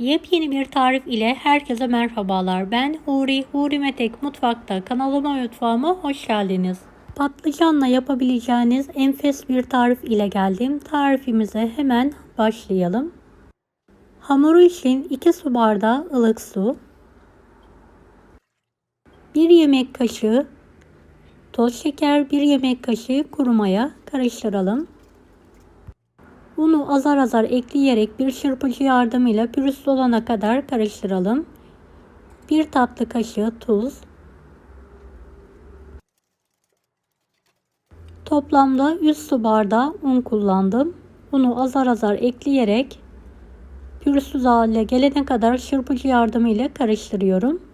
Yepyeni bir tarif ile herkese merhabalar. Ben Huri, Huri Metek Mutfak'ta kanalıma mutfağıma hoş geldiniz. Patlıcanla yapabileceğiniz enfes bir tarif ile geldim. Tarifimize hemen başlayalım. Hamuru için 2 su bardağı ılık su, 1 yemek kaşığı toz şeker, 1 yemek kaşığı kuru maya karıştıralım. Unu azar azar ekleyerek bir çırpıcı yardımıyla pürüzsüz olana kadar karıştıralım. 1 tatlı kaşığı tuz. Toplamda 100 su bardağı un kullandım. Unu azar azar ekleyerek pürüzsüz hale gelene kadar çırpıcı yardımıyla karıştırıyorum.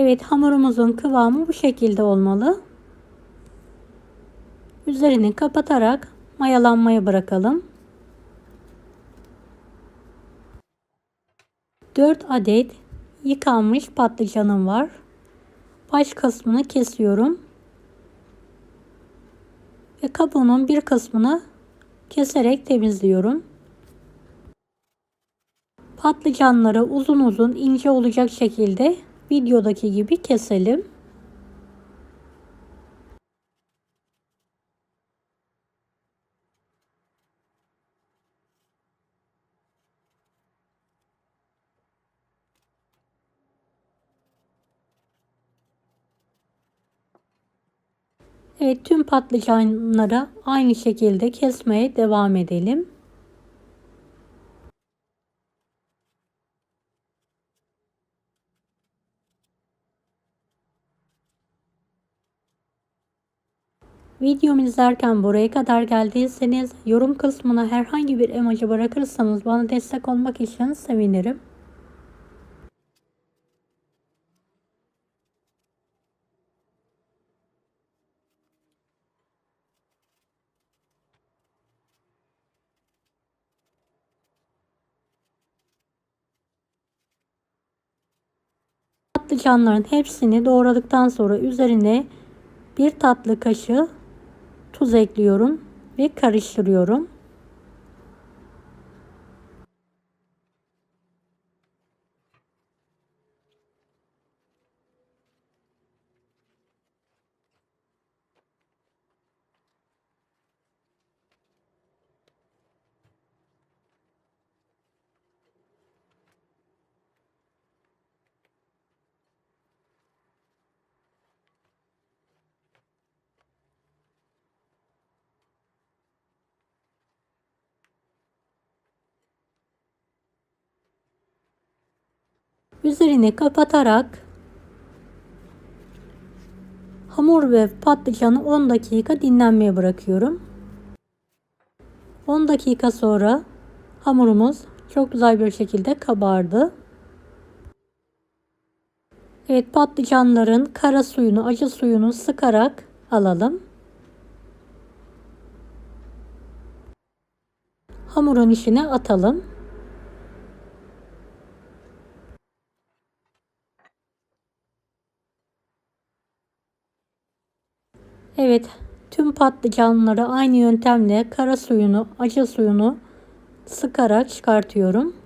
Evet hamurumuzun kıvamı bu şekilde olmalı. Üzerini kapatarak mayalanmaya bırakalım. 4 adet yıkanmış patlıcanım var. Baş kısmını kesiyorum. Ve kabuğunun bir kısmını keserek temizliyorum. Patlıcanları uzun uzun ince olacak şekilde videodaki gibi keselim. Evet tüm patlıcanları aynı şekilde kesmeye devam edelim. Videomu izlerken buraya kadar geldiyseniz yorum kısmına herhangi bir emoji bırakırsanız bana destek olmak için sevinirim. Patlıcanların hepsini doğradıktan sonra üzerine bir tatlı kaşığı tuz ekliyorum ve karıştırıyorum. Üzerini kapatarak hamur ve patlıcanı 10 dakika dinlenmeye bırakıyorum. 10 dakika sonra hamurumuz çok güzel bir şekilde kabardı. Evet patlıcanların kara suyunu, acı suyunu sıkarak alalım. Hamurun içine atalım. Evet, tüm patlıcanları aynı yöntemle kara suyunu, acı suyunu sıkarak çıkartıyorum.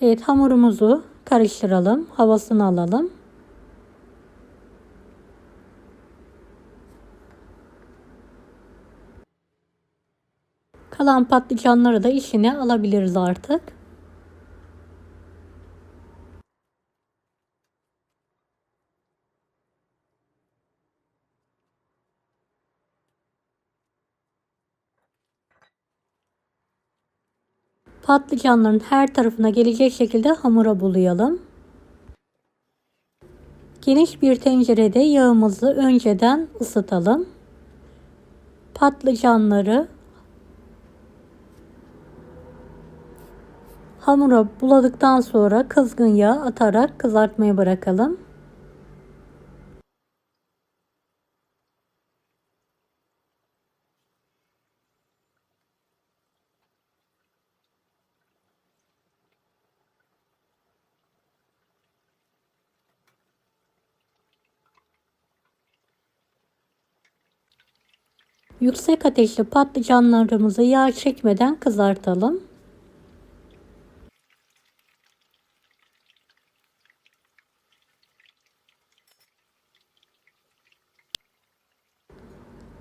Evet hamurumuzu karıştıralım. Havasını alalım. Kalan patlıcanları da işine alabiliriz artık. Patlıcanların her tarafına gelecek şekilde hamura bulayalım. Geniş bir tencerede yağımızı önceden ısıtalım. Patlıcanları hamura buladıktan sonra kızgın yağ atarak kızartmaya bırakalım. Yüksek ateşli patlıcanlarımızı yağ çekmeden kızartalım.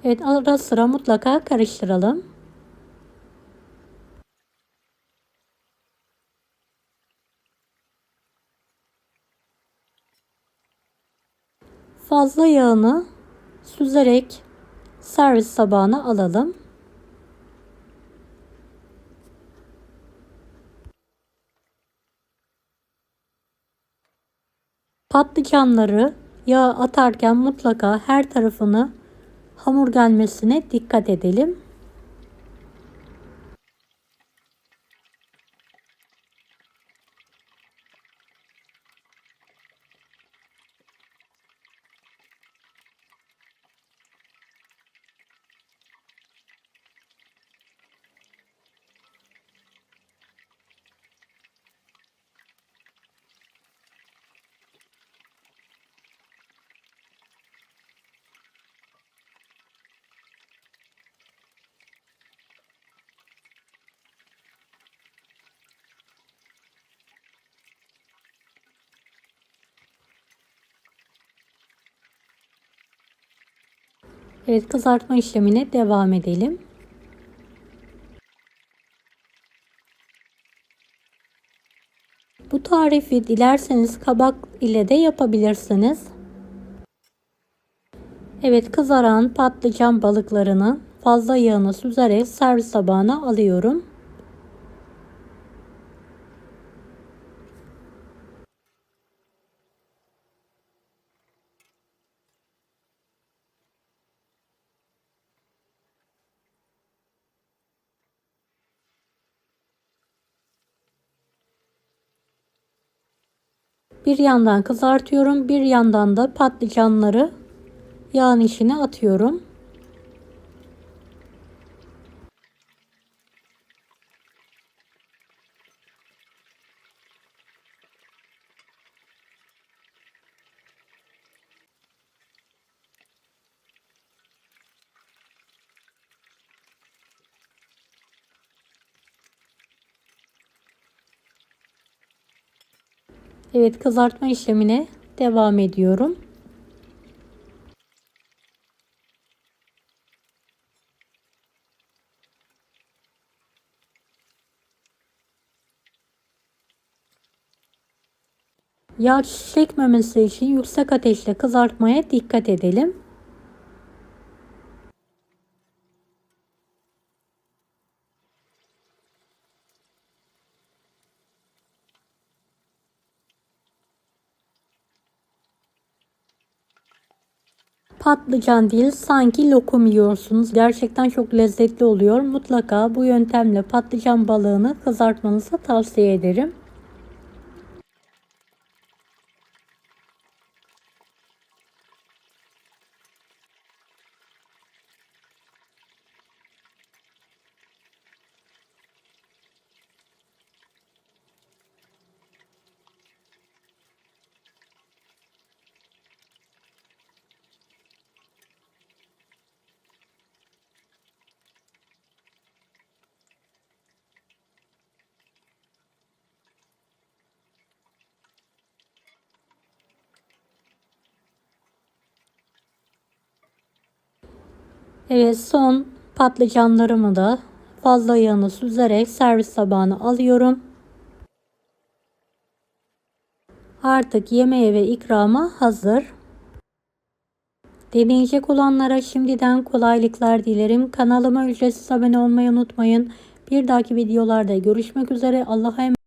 Evet ara sıra mutlaka karıştıralım. Fazla yağını süzerek servis tabağına alalım. Patlıcanları yağ atarken mutlaka her tarafını hamur gelmesine dikkat edelim. Evet kızartma işlemine devam edelim. Bu tarifi dilerseniz kabak ile de yapabilirsiniz. Evet kızaran patlıcan balıklarını fazla yağını süzerek servis tabağına alıyorum. Bir yandan kızartıyorum, bir yandan da patlıcanları yağın içine atıyorum. Evet kızartma işlemine devam ediyorum. Yağ çekmemesi için yüksek ateşte kızartmaya dikkat edelim. Patlıcan değil sanki lokum yiyorsunuz. Gerçekten çok lezzetli oluyor. Mutlaka bu yöntemle patlıcan balığını kızartmanızı tavsiye ederim. Evet son patlıcanlarımı da fazla yağını süzerek servis tabağına alıyorum. Artık yemeğe ve ikrama hazır. Deneyecek olanlara şimdiden kolaylıklar dilerim. Kanalıma ücretsiz abone olmayı unutmayın. Bir dahaki videolarda görüşmek üzere. Allah'a emanet